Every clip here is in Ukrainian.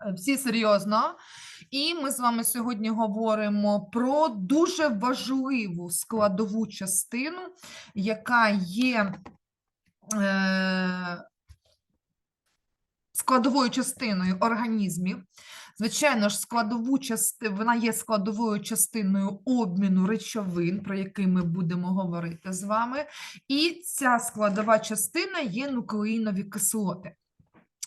Е, Всі серйозно. І ми з вами сьогодні говоримо про дуже важливу складову частину, яка є е, складовою частиною організмів. Звичайно ж, складову части... вона є складовою частиною обміну речовин, про який ми будемо говорити з вами. І ця складова частина є нуклеїнові кислоти.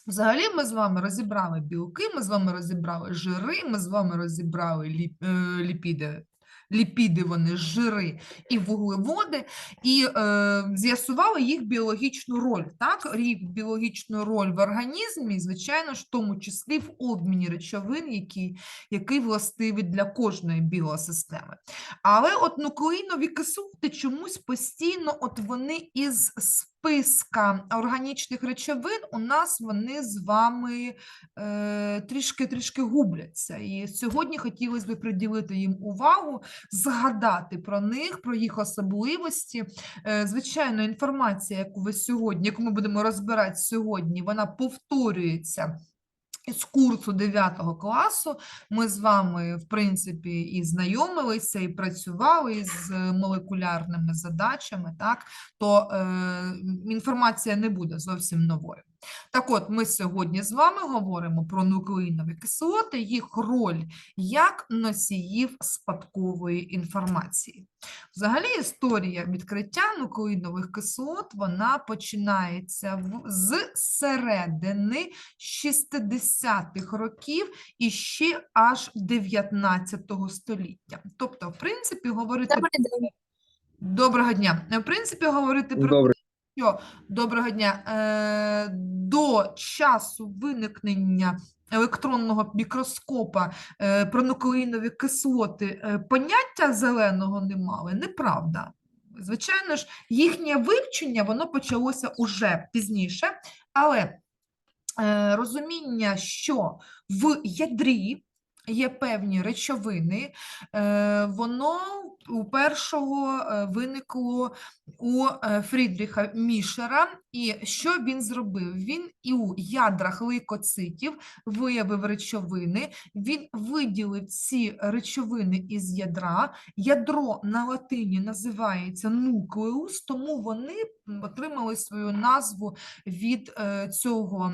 Взагалі, ми з вами розібрали білки, ми з вами розібрали жири, ми з вами розібрали ліп, е, ліпіди. Ліпіди, вони жири і вуглеводи, і е, з'ясували їх біологічну роль. Так, їх біологічну роль в організмі, звичайно ж, в тому числі в обміні речовин, які, який властивий для кожної біосистеми. Але от нуклеїнові кислоти чомусь постійно, от вони із списка органічних речовин у нас вони з вами е, трішки трішки губляться. І сьогодні хотілося б приділити їм увагу, згадати про них, про їх особливості. Е, звичайно, інформація, яку ви сьогодні, яку ми будемо розбирати сьогодні, вона повторюється. З курсу 9 класу ми з вами, в принципі, і знайомилися, і працювали з молекулярними задачами, так, то е, інформація не буде зовсім новою. Так от, ми сьогодні з вами говоримо про нуклеїнові кислоти, їх роль як носіїв спадкової інформації. Взагалі, історія відкриття нуклеїнових кислот вона починається з середини 60-х років і ще аж 19 століття. Тобто, в принципі, говорити день. доброго дня. В принципі, говорити про Добре. Що? Доброго дня. Е, до часу виникнення електронного мікроскопа е, про нуклеїнові кислоти е, поняття зеленого не мали, неправда. Звичайно ж, їхнє вивчення воно почалося уже пізніше, але розуміння, що в ядрі є певні речовини, е, воно у першого е, виникло у е, Фрідріха Мішера. І що він зробив? Він і у ядрах лейкоцитів виявив речовини, він виділив ці речовини із ядра. Ядро на латині називається нуклеус, тому вони отримали свою назву від е, цього,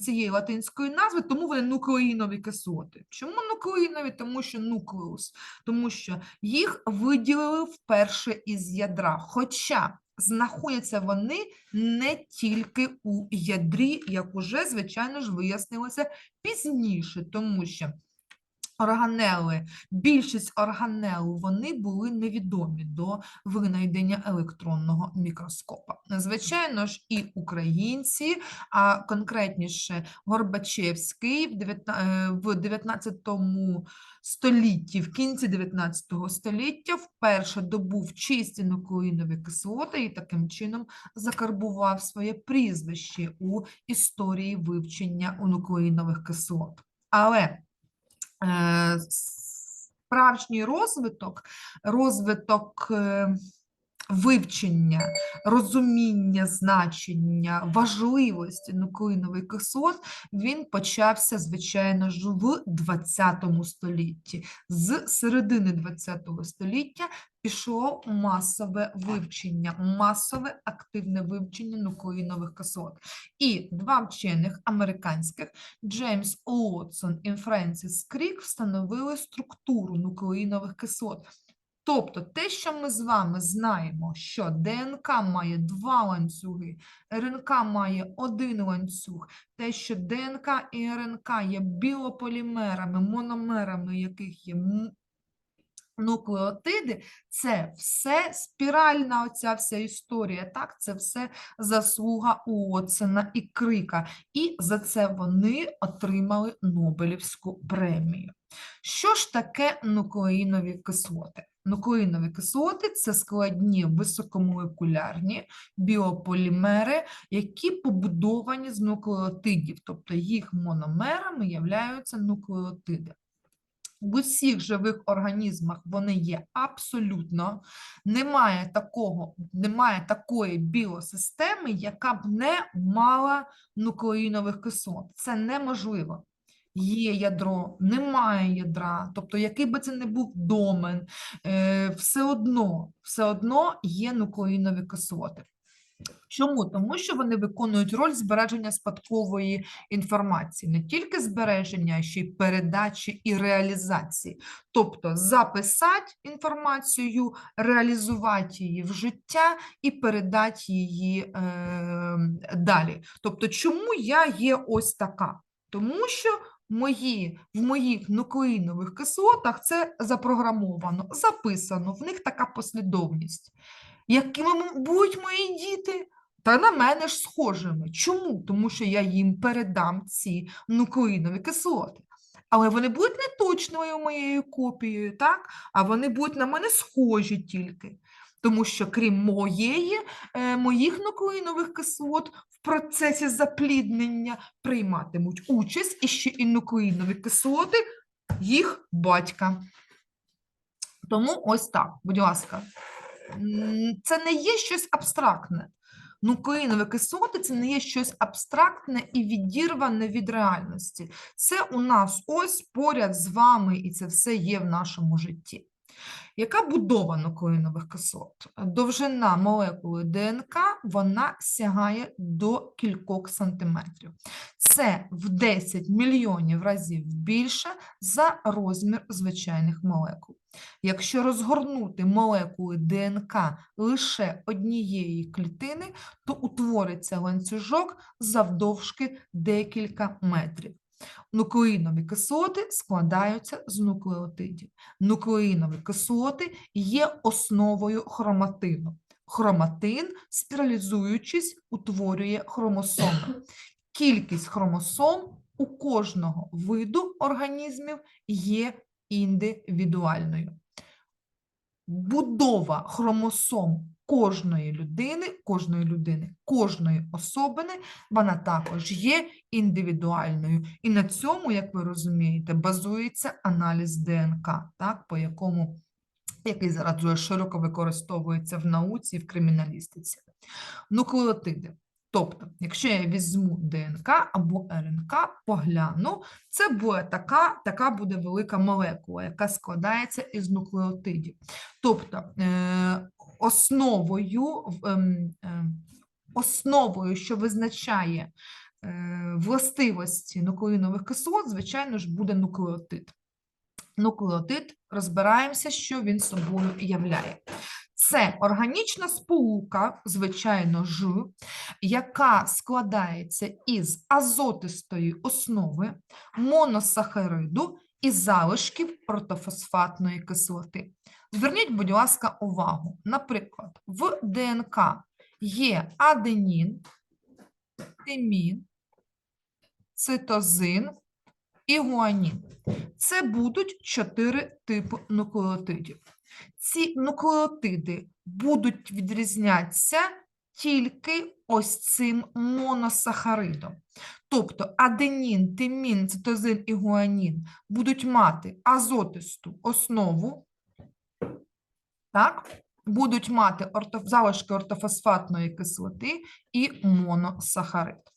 цієї латинської назви, тому вони нуклеїнові кислоти. Чому нуклеїнові? Тому що нуклеус, тому що їх виділили вперше із ядра. Хоча знаходяться вони не тільки у ядрі, як уже, звичайно ж, вияснилося пізніше, тому що органели, більшість органел, вони були невідомі до винайдення електронного мікроскопа. Звичайно ж, і українці, а конкретніше Горбачевський в 19 е, в 19 столітті, в кінці 19 століття, вперше добув чисті нуклеїнові кислоти і таким чином закарбував своє прізвище у історії вивчення нуклеїнових кислот. Але справжній розвиток, розвиток е, вивчення, розуміння значення, важливості нуклеїнових кислот, він почався, звичайно ж, в 20 столітті. З середини 20 століття пішло масове вивчення, масове активне вивчення нуклеїнових кислот. І два вчених американських Джеймс Уотсон і Френсіс Крік встановили структуру нуклеїнових кислот. Тобто те, що ми з вами знаємо, що ДНК має два ланцюги, РНК має один ланцюг, те, що ДНК і РНК є біополімерами, мономерами, яких є нуклеотиди, це все спіральна оця вся історія, так, це все заслуга Уотсона і Крика, і за це вони отримали Нобелівську премію. Що ж таке нуклеїнові кислоти? Нуклеїнові кислоти це складні високомолекулярні біополімери, які побудовані з нуклеотидів, тобто їх мономерами являються нуклеотиди. В усіх живих організмах вони є абсолютно, немає такого, немає такої біосистеми, яка б не мала нуклеїнових кислот. Це неможливо. Є ядро, немає ядра, тобто який би це не був домен, е, все одно, все одно є нуклеїнові кислоти. Чому? Тому що вони виконують роль збереження спадкової інформації, не тільки збереження, а ще й передачі і реалізації. Тобто записати інформацію, реалізувати її в життя і передати її е, далі. Тобто, чому я є ось така? Тому що мої, в моїх нуклеїнових кислотах це запрограмовано, записано, в них така послідовність. Якими будуть мої діти? Та на мене ж схожими. Чому? Тому що я їм передам ці нуклеїнові кислоти. Але вони будуть не точною моєю копією, так? А вони будуть на мене схожі тільки. Тому що крім моєї, е, моїх нуклеїнових кислот в процесі запліднення прийматимуть участь і ще і нуклеїнові кислоти їх батька. Тому ось так, будь ласка. Це не є щось абстрактне. Нуклеїнові кислоти це не є щось абстрактне і відірване від реальності. Це у нас ось поряд з вами, і це все є в нашому житті. Яка будова нуклеїнових кислот? Довжина молекули ДНК вона сягає до кількох сантиметрів. Це в 10 мільйонів разів більше за розмір звичайних молекул. Якщо розгорнути молекули ДНК лише однієї клітини, то утвориться ланцюжок завдовжки декілька метрів. Нуклеїнові кислоти складаються з нуклеотидів. Нуклеїнові кислоти є основою хроматину. Хроматин, спіралізуючись, утворює хромосоми. Кількість хромосом у кожного виду організмів є індивідуальною. Будова хромосом кожної людини, кожної людини, кожної особини, вона також є індивідуальною. І на цьому, як ви розумієте, базується аналіз ДНК, так, по якому, який зараз дуже широко використовується в науці і в криміналістиці. Нуклеотиди. Тобто, якщо я візьму ДНК або РНК, погляну, це буде така, така буде велика молекула, яка складається із нуклеотидів. Тобто е, основою, ем, е, основою, що визначає е, властивості нуклеїнових кислот, звичайно ж, буде нуклеотид. Нуклеотид, розбираємося, що він собою являє. Це органічна сполука, звичайно ж, яка складається із азотистої основи, моносахариду і залишків ортофосфатної кислоти. Зверніть, будь ласка, увагу. Наприклад, в ДНК є аденін, тимін, цитозин і гуанін. Це будуть чотири типи нуклеотидів. Ці нуклеотиди будуть відрізнятися тільки ось цим моносахаридом. Тобто аденін, тимін, цитозин і гуанін будуть мати азотисту основу, так? будуть мати орто, залишки ортофосфатної кислоти і моносахарид.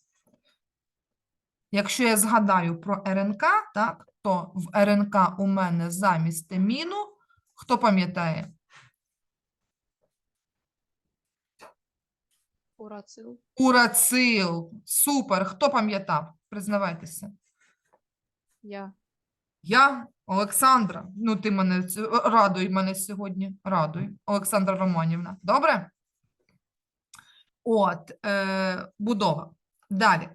Якщо я згадаю про РНК, так, то в РНК у мене замість тиміну, хто пам'ятає? Урацил. Урацил. Супер. Хто пам'ятав? Признавайтеся. Я. Я, Олександра. Ну, ти мене радуй мене сьогодні. Радуй, Олександра Романівна. Добре? От, е, будова. Далі.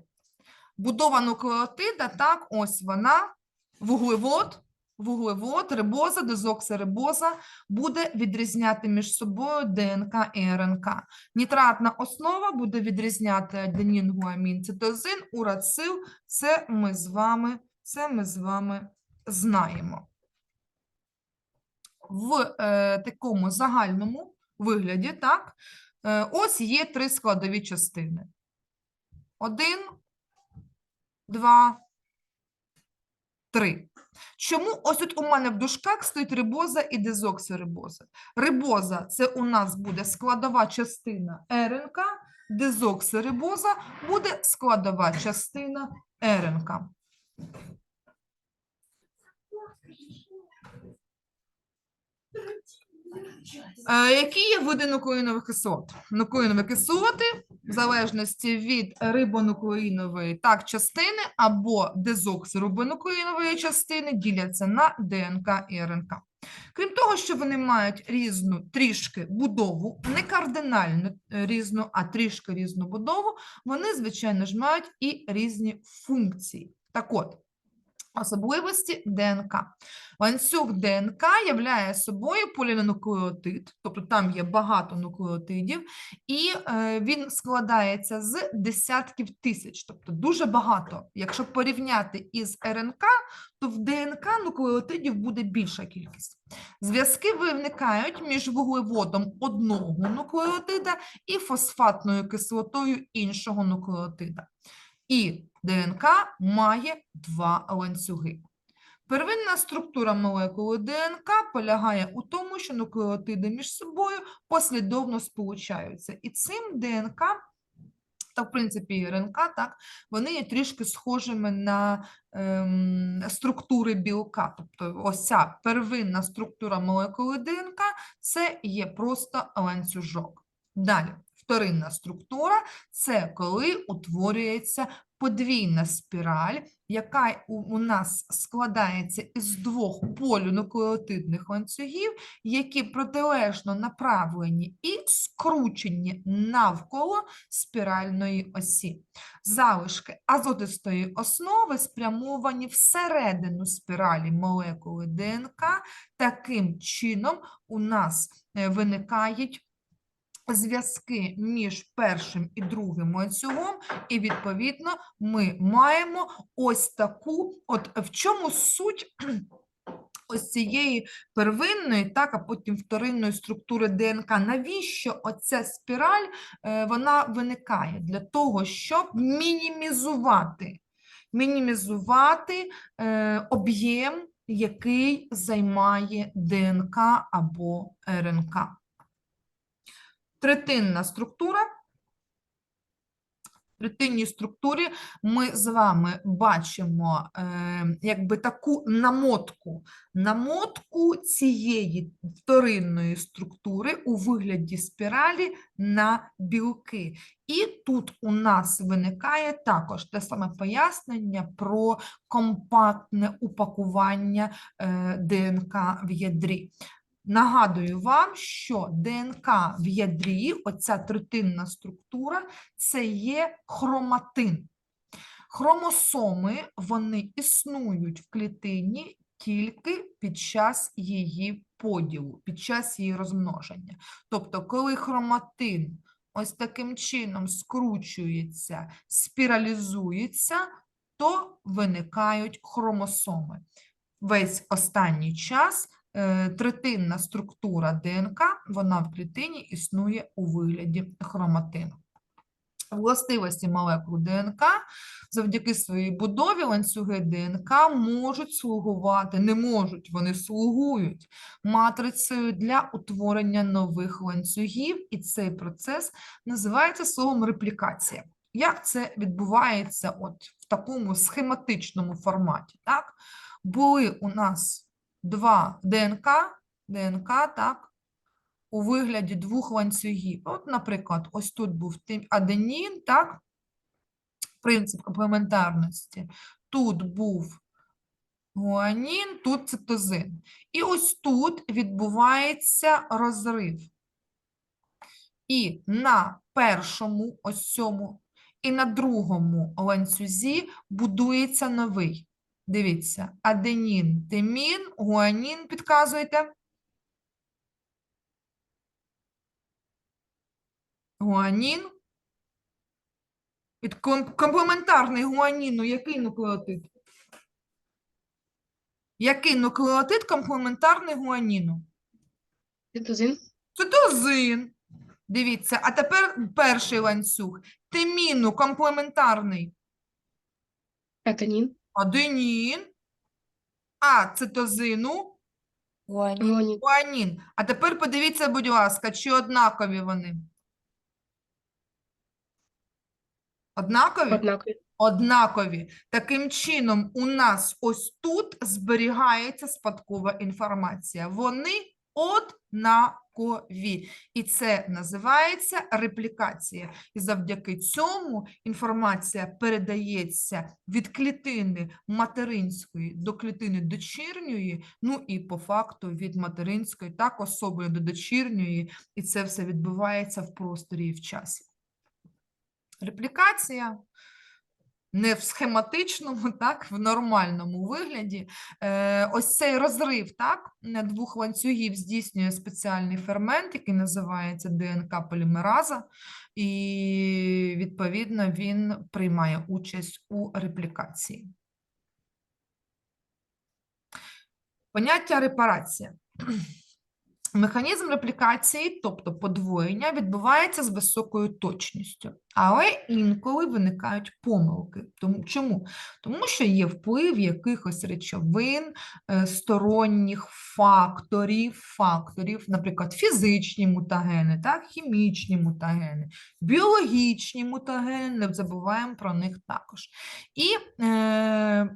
Будова нуклеотида, так, ось вона, вуглевод, вуглевод, рибоза, дезоксирибоза буде відрізняти між собою ДНК і РНК. Нітратна основа буде відрізняти аденінгуамін, цитозин, урацил. Це ми з вами, це ми з вами знаємо. В е, такому загальному вигляді, так, е, ось є три складові частини. Один, два, три. Чому ось тут у мене в дужках стоїть рибоза і дезоксирибоза? Рибоза – це у нас буде складова частина РНК, дезоксирибоза буде складова частина РНК. Які є види нуклеїнових кислот? Нуклеїнові кислоти, в залежності від рибонуклеїнової так, частини або дезоксирибонуклеїнової частини, діляться на ДНК і РНК. Крім того, що вони мають різну трішки будову, не кардинально різну, а трішки різну будову, вони, звичайно ж, мають і різні функції. Так от, особливості ДНК. Ланцюг ДНК являє собою полінуклеотид, тобто там є багато нуклеотидів, і е, він складається з десятків тисяч, тобто дуже багато. Якщо порівняти із РНК, то в ДНК нуклеотидів буде більша кількість. Зв'язки виникають між вуглеводом одного нуклеотида і фосфатною кислотою іншого нуклеотида. І ДНК має два ланцюги. Первинна структура молекули ДНК полягає у тому, що нуклеотиди між собою послідовно сполучаються. І цим ДНК, та в принципі і РНК, так, вони є трішки схожими на ем, структури білка. Тобто ось ця первинна структура молекули ДНК це є просто ланцюжок. Далі, вторинна структура це коли утворюється подвійна спіраль, яка у, нас складається із двох полінуклеотидних ланцюгів, які протилежно направлені і скручені навколо спіральної осі. Залишки азотистої основи спрямовані всередину спіралі молекули ДНК. Таким чином у нас е, виникають зв'язки між першим і другим ланцюгом, і відповідно ми маємо ось таку, от в чому суть ось цієї первинної, так, а потім вторинної структури ДНК. Навіщо оця спіраль е, вона виникає? Для того, щоб мінімізувати, мінімізувати е, об'єм, який займає ДНК або РНК. Третинна структура. В третинній структурі ми з вами бачимо е, якби таку намотку, намотку цієї вторинної структури у вигляді спіралі на білки. І тут у нас виникає також те саме пояснення про компактне упакування е, ДНК в ядрі. Нагадую вам, що ДНК в ядрі, оця третинна структура, це є хроматин. Хромосоми вони існують в клітині тільки під час її поділу, під час її розмноження. Тобто, коли хроматин ось таким чином скручується, спіралізується, то виникають хромосоми. Весь останній час третинна структура ДНК, вона в клітині існує у вигляді хроматину. Властивості молекул ДНК завдяки своїй будові ланцюги ДНК можуть слугувати, не можуть, вони слугують матрицею для утворення нових ланцюгів, і цей процес називається словом реплікація. Як це відбувається от в такому схематичному форматі? Так? Були у нас два ДНК, ДНК, так, у вигляді двох ланцюгів. От, наприклад, ось тут був аденін, так, принцип комплементарності. Тут був гуанін, тут цитозин. І ось тут відбувається розрив. І на першому, ось цьому, і на другому ланцюзі будується новий. Дивіться, аденін, тимін, гуанін, підказуєте. Гуанін. Ком- комплементарний гуаніну який нуклеотид? Який нуклеотид комплементарний гуаніну? Цитозин. Цитозин. Дивіться, а тепер перший ланцюг. Тиміну комплементарний Атонин. Аденін, а цитозину гуанін. А тепер подивіться, будь ласка, чи однакові вони? Однакові? Однакові. Однакові. Таким чином, у нас ось тут зберігається спадкова інформація. Вони однакові. І це називається реплікація. І завдяки цьому інформація передається від клітини материнської до клітини дочірньої, ну і по факту від материнської так особою до дочірньої, і це все відбувається в просторі і в часі. Реплікація не в схематичному, так, в нормальному вигляді. Е, ось цей розрив так, на двох ланцюгів здійснює спеціальний фермент, який називається ДНК полімераза, і відповідно він приймає участь у реплікації. Поняття репарація. Механізм реплікації, тобто подвоєння, відбувається з високою точністю, але інколи виникають помилки. Тому, чому? Тому що є вплив якихось речовин, е, сторонніх факторів, факторів, наприклад, фізичні мутагени, так, хімічні мутагени, біологічні мутагени, не забуваємо про них також. І е,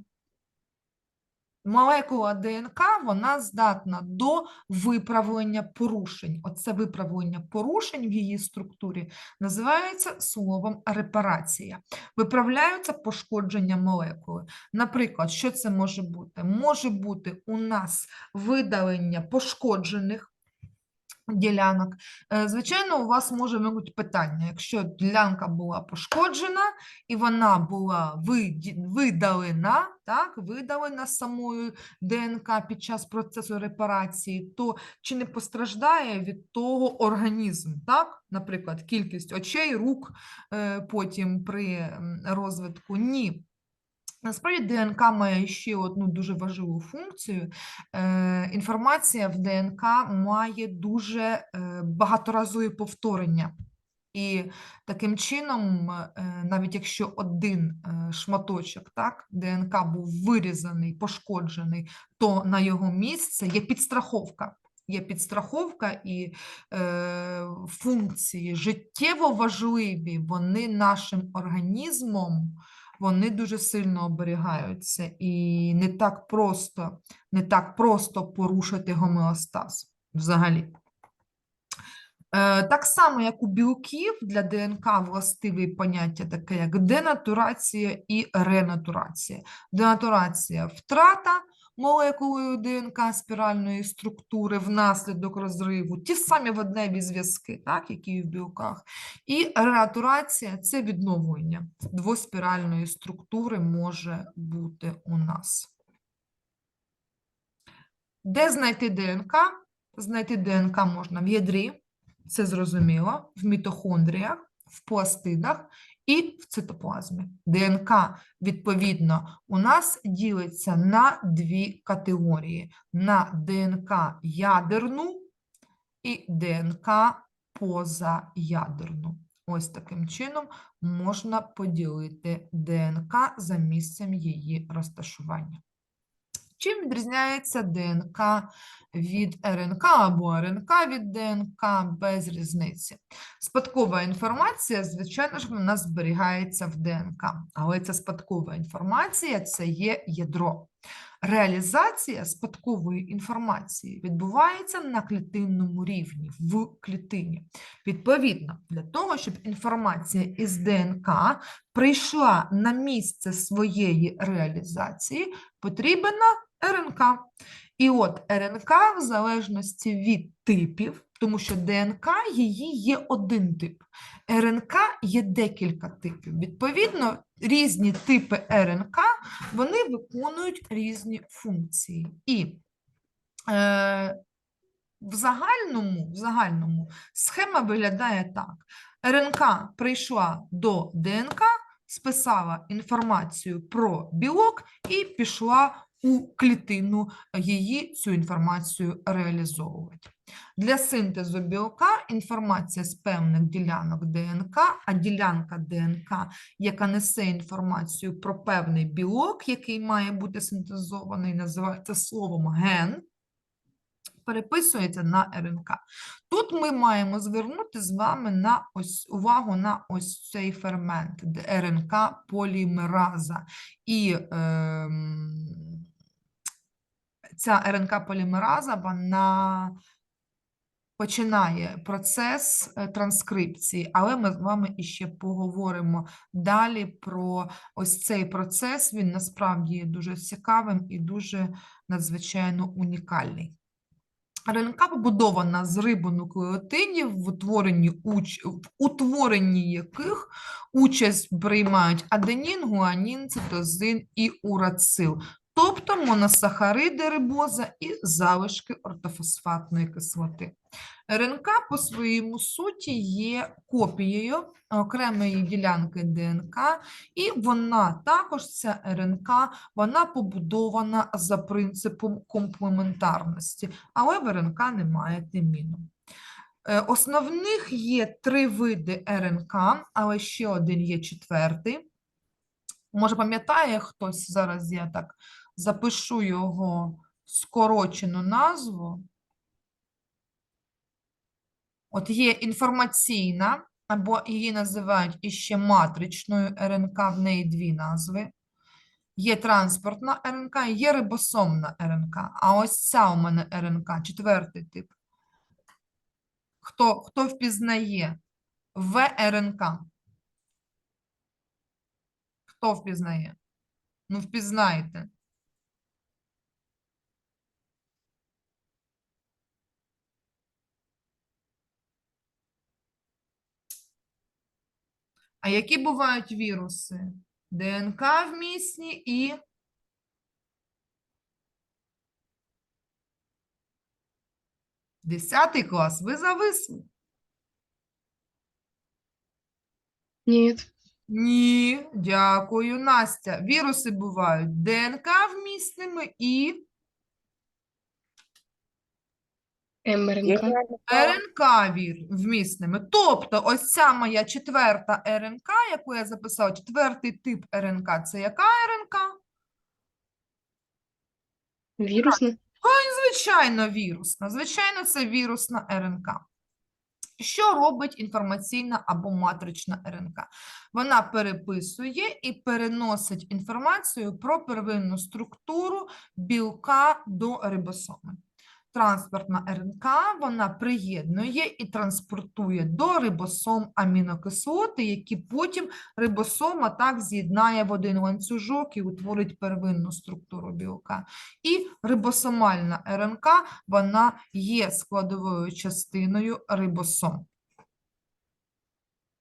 молекула ДНК вона здатна до виправлення порушень. Оце виправлення порушень в її структурі називається словом репарація. Виправляються пошкодження молекули. Наприклад, що це може бути? Може бути у нас видалення пошкоджених ділянок. Е, Звичайно, у вас може бути питання, якщо ділянка була пошкоджена і вона була видалена, так, видалена самою ДНК під час процесу репарації, то чи не постраждає від того організм, так? Наприклад, кількість очей, рук е, потім при розвитку? Ні. Насправді ДНК має ще одну дуже важливу функцію. Е, інформація в ДНК має дуже е, багаторазові повторення. І таким чином, е, навіть якщо один шматочок так, ДНК був вирізаний, пошкоджений, то на його місце є підстраховка. Є підстраховка і е, функції життєво важливі, вони нашим організмом вони дуже сильно оберігаються, і не так просто, не так просто порушити гомеостаз взагалі. Е, Так само, як у білків, для ДНК властиві поняття таке, як денатурація і ренатурація. Денатурація – втрата молекулою ДНК спіральної структури внаслідок розриву, ті самі водневі зв'язки, так, які і в білках. І ренатурація – це відновлення двоспіральної структури може бути у нас. Де знайти ДНК? Знайти ДНК можна в ядрі, це зрозуміло, в мітохондріях, в пластидах і в цитоплазмі. ДНК, відповідно, у нас ділиться на дві категорії: на ДНК ядерну і ДНК позаядерну. Ось таким чином можна поділити ДНК за місцем її розташування. Чим відрізняється ДНК від РНК або РНК від ДНК без різниці? Спадкова інформація, звичайно ж, вона зберігається в ДНК, але ця спадкова інформація це є ядро. Реалізація спадкової інформації відбувається на клітинному рівні, в клітині. Відповідно, для того, щоб інформація із ДНК прийшла на місце своєї реалізації, потрібна РНК. І от РНК в залежності від типів, тому що ДНК її є один тип, РНК є декілька типів. Відповідно, різні типи РНК вони виконують різні функції. І е, в загальному, в загальному схема виглядає так: РНК прийшла до ДНК, списала інформацію про білок і пішла у клітину її цю інформацію реалізовувати. Для синтезу білка інформація з певних ділянок ДНК, а ділянка ДНК, яка несе інформацію про певний білок, який має бути синтезований, називається словом ген, переписується на РНК. Тут ми маємо звернути з вами на ось, увагу на ось цей фермент РНК полімераза. І ем, ця РНК полімераза, вона починає процес е, транскрипції, але ми з вами іще поговоримо далі про ось цей процес. Він насправді є дуже цікавим і дуже надзвичайно унікальний. РНК побудована з рибонуклеотидів, в утворенні, уч... в утворенні яких участь приймають аденін, гуанін, цитозин і урацил, тобто моносахариди рибоза і залишки ортофосфатної кислоти. РНК по своєму суті є копією окремої ділянки ДНК, і вона також, ця РНК, вона побудована за принципом комплементарності, але в РНК немає тиміну. Е, Основних є три види РНК, але ще один є четвертий. Може, пам'ятає хтось, зараз я так запишу його скорочену назву. От є інформаційна, або її називають іще матричною РНК, в неї дві назви. Є транспортна РНК, є рибосомна РНК. А ось ця у мене РНК, четвертий тип. Хто, хто впізнає ВРНК? Хто впізнає? Ну, впізнаєте. А які бувають віруси? ДНК вмісні і десятий клас. Ви зависли? Нет. Ні, дякую, Настя. Віруси бувають ДНК вмісними і МРНК. РНК вір- вмісними. Тобто, ось ця моя четверта РНК, яку я записала, четвертий тип РНК, це яка РНК? Вирусный. Звичайно, вірусна. Звичайно, це вірусна РНК. Що робить інформаційна або матрична РНК? Вона переписує і переносить інформацію про первинну структуру білка до рибосоми. Транспортна РНК вона приєднує і транспортує до рибосом амінокислоти, які потім рибосома так з'єднає в один ланцюжок і утворить первинну структуру білка. І рибосомальна РНК вона є складовою частиною рибосом.